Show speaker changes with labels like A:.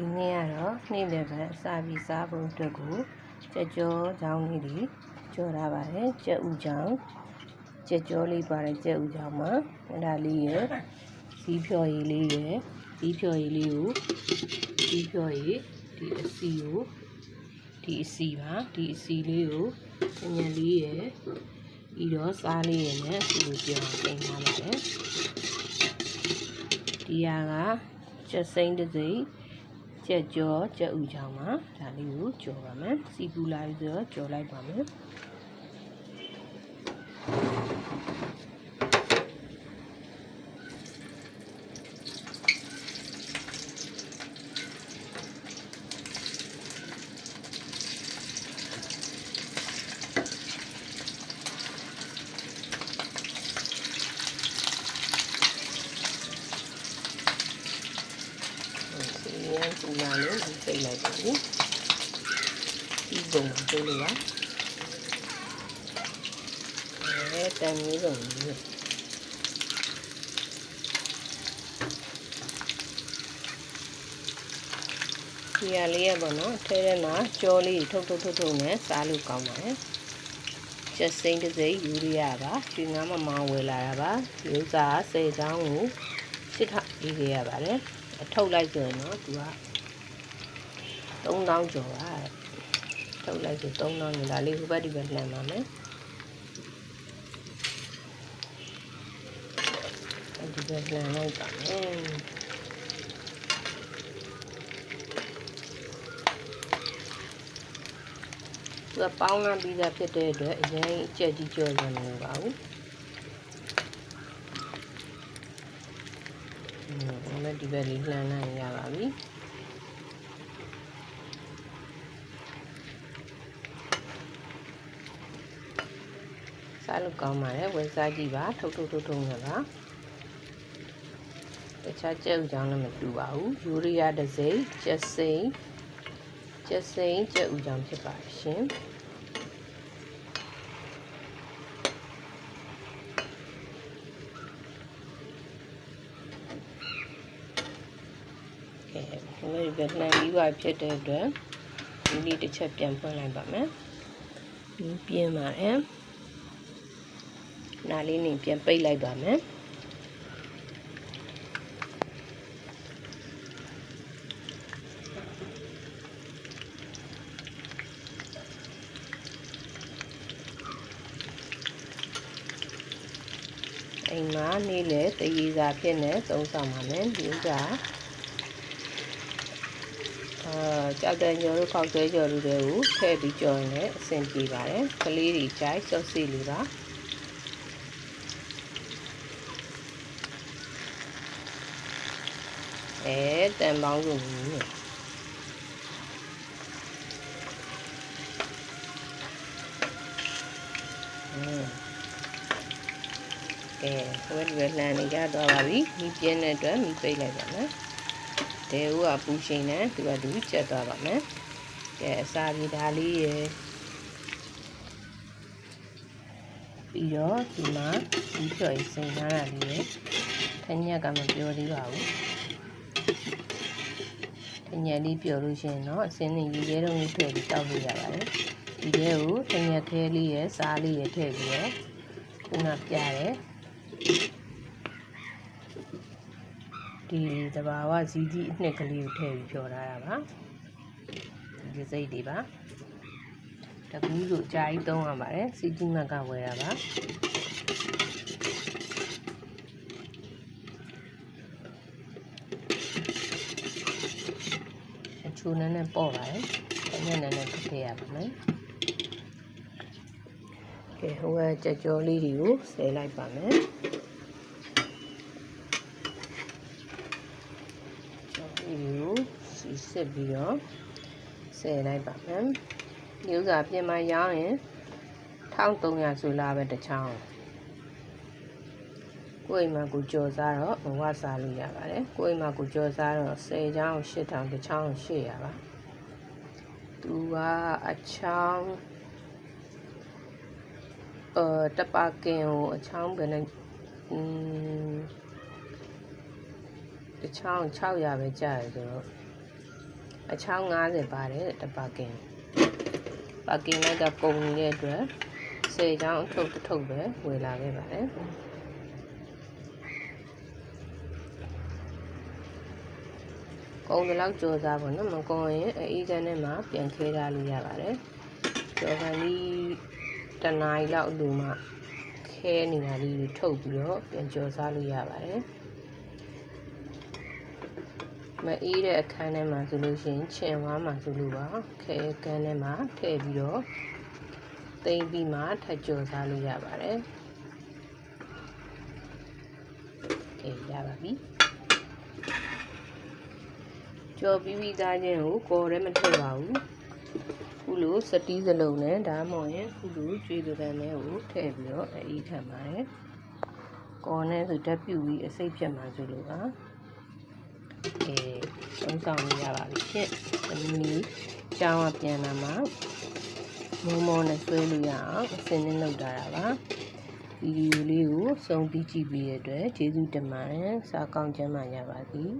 A: ဒီနေ့ကတော့နေ့လည်ဘက်အစာပြီးစားဖို့အတွက်ကိုကြက်ကြောချောင်းလေးတွေကြော်ထားပါတယ်ကြက်ဥချောင်းကြက်ကြောလေးပါတယ်ကြက်ဥချောင်းမှာအဲ့ဒါလေးရယ်ဇီးဖြော်ရည်လေးရယ်ဇီးဖြော်ရည်လေးကိုဇီးဖြော်ရည်ဒီအစီကိုဒီအစီပါဒီအစီလေးကိုညံလေးရယ်ပြီးတော့စားလေးရယ်နဲ့အခုလိုပြောင်းတင်ထားပါတယ်ဒီဟာကကျက်စိမ့်တစ်စိမ့် ကျက်ကြောကျက်ဥချောင်းမှာဒါလေးကိုကြော်ပါမယ်စီပူလာပြီးတော့ကြော်လိုက်ပါမယ်စီ ရန်ပူလာလို့စိတ်လိုက်ပါဘူးဒီပုံပေးလို့ပါအဲတန်မျိုးစုံကြီးဒီရလေးရပါတော့ထဲထဲမှာကြောလေးထုတ်ထုတ်ထုတ်ထုတ်နဲ့စားလို့ကောင်းပါတယ်ချက်စိမ့်တစ်စိမ့်ယူရီးယားပါရွှေငါးမမောင်ဝယ်လာတာပါဒီဥစ္စာဆယ်ချောင်းကိုရှစ်ထပြီးခဲ့ရပါတယ် အထုတ်လိုက်ဆိုရင်တော့သူက3000ကျော်ပါထုတ်လိုက်ဆို3000ကျော်ဒါလေးဟိုဘက်ဒီဘက်လှန်ပါမယ်ဒီဘက်လှန်လိုက်ပါမယ်သူကပေါင်းလာပြီးသားဖြစ်တဲ့အတွက်အရင်အကျက်ကြီးကြော်ရမှာမဟုတ်ပါဘူး อืมလည်းဒီဘက်လေးလှမ်းလိုက်ရပါပြီစားလို့ကောင်းပါတယ်ဝယ်စားကြည့်ပါထုတ်ထုတ်ထုတ်ထုတ်နဲ့ပါတခြားကြက်ဥကြောင်းလည်းမတူပါဘူးယူရီးယားတစ်စိမ့်ကျက်စိမ့်ကျက်စိမ့်ကျက်ဥကြောင်းဖြစ်ပါရှင်ကဲဒီ လိုပဲလှန်ပြီးပါဖြစ်တဲ့အတွက်ဒီလေးတစ်ချက်ပြန်ဖွင့်လိုက်ပါမယ်ဒီပြင်းပါတယ်နားလေးနေပြန်ပိတ်လိုက်ပါမယ်အိမ်မှာနေ့လေတရေစာဖြစ်နေသုံးဆောင်ပါမယ်ဒီဥစ္စာ အာကြောက်တဲ့ညိုတို့ခောက်ဆွဲကြော်တို့တွေကိုထည့်ပြီးကြော်ရင်လည်းအဆင်ပြေပါတယ်ကလေးတွေကြိုက်စော့စီလေးပါအဲတန်ပေါင်းစုံကြီးอืมကဲဝက်ဝက်လှန်နေကြတော့ပါပြီမိပြင်းတဲ့အတွက်မိပိတ်လိုက်ပါမယ် တဲဦးကပူရှင်နဲ့သူကသူကျက်သွားပါမယ်ကဲအစာပြေဒါလေးရယ်ပြီးတော့ဒီမှာဒီကျော်ရေးစိန်ထားတာလေးရယ်ထညက်ကမပြောသေးပါဘူးထညက်လေးပြောလို့ရှိရင်တော့အစင်းနေရေခဲတုံးလေးထည့်ပြီးတောက်လို့ရပါတယ်ဒီထဲကိုထညက်ခဲလေးရယ်စားလေးရယ်ထည့်ပြီးတော့ခုနပြတ ဒီတဘာဝဇီးကြီးအနှစ်ကလေးကိုထည့်ပြီးဖြော်ထားတာပါဒီစိတ်တွေပါတကူးဆိုအကြာကြီးသုံးရပါတယ်စီကြီးမတ်ကဝယ်တာပါအချိုးနဲ့နဲ့ပေါ့ပါတယ်။အဲ့နဲ့နဲ့ထည့်ရပါမယ်။ကဲဟိုကကြက်ကြောလေးတွေကိုဆယ်လိုက်ပါမယ်။ကြောလေးကို စီစစ်ပြီးတော့ဆယ်လိုက်ပါမယ်။ဒီဥစ္စာပြင်မရောင်းရင်1300ဆိုလားပဲတစ်ချောင်း။ကိုယ်အိမ်မှာကိုကြော်စားတော့ဝါစားလို့ရပါတယ်။ကိုယ်အိမ်မှာကိုကြော်စားတော့10ချောင်း8000တစ်ချောင်း800ပါ။သူကအချောင်း呃，တပါကင်ကိုအချောင်းပဲနဲ့อืมတချောင်း600ပဲကြာတယ်ဆိုတော့ အချောင်း90ပါတယ်တပါကင်ပါကင်လိုက်ကပုံနေတဲ့အတွက်10ချောင်းအထုပ်တစ်ထုပ်ပဲဝယ်လာခဲ့ပါတယ်ကုန်တယ်လောက်ကြော်စားပေါ့နော်မကုန်ရင်အေးချမ်းထဲမှာပြန်ခဲထားလို့ရပါတယ်ကြော်ကန်ကြီးတနားရီလောက်အလိုမှခဲနေတာလေးတွေထုတ်ပြီးတော့ပြန်ကြော်စားလို့ရပါတယ် မအေးတဲ့အခန်းထဲမှာဆိုလို့ရှိရင်ခြင်ဝါးမှာဆိုလို့ပါခဲကန်းထဲမှာထည့်ပြီးတော့သိမ့်ပြီးမှထပ်ကြော်စားလို့ရပါတယ်ကဲရပါပြီကြော်ပြီးပြီးသားချင်းကိုကော်ရဲမထည့်ပါဘူးခုလိုစတီးစလုံးနဲ့ဒါမှမဟုတ်ရင်ခုလိုကျွေးသူတန်းနဲ့ကိုထည့်ပြီးတော့အေးထပ်ပါတယ်ကော်နဲ့ဆိုတက်ပြူပြီးအစိတ်ဖြတ်မှာဆိုလို့ပါ အဲသုံးဆောင်ရပါပြီရှင့်ဒီနေ့ကျောင်းကပြန်လာမှာမောမောနဲ့ဆွဲလို့ရအောင်အစင်းနဲ့လုပ်ထားတာပါဗီဒီယိုလေးကိုစုံပြီးကြည့်ပြီးရတဲ့အတွက်ကျေးဇူးတင်ပါတယ်စားကောင်းချမ်းသာကြပါသည်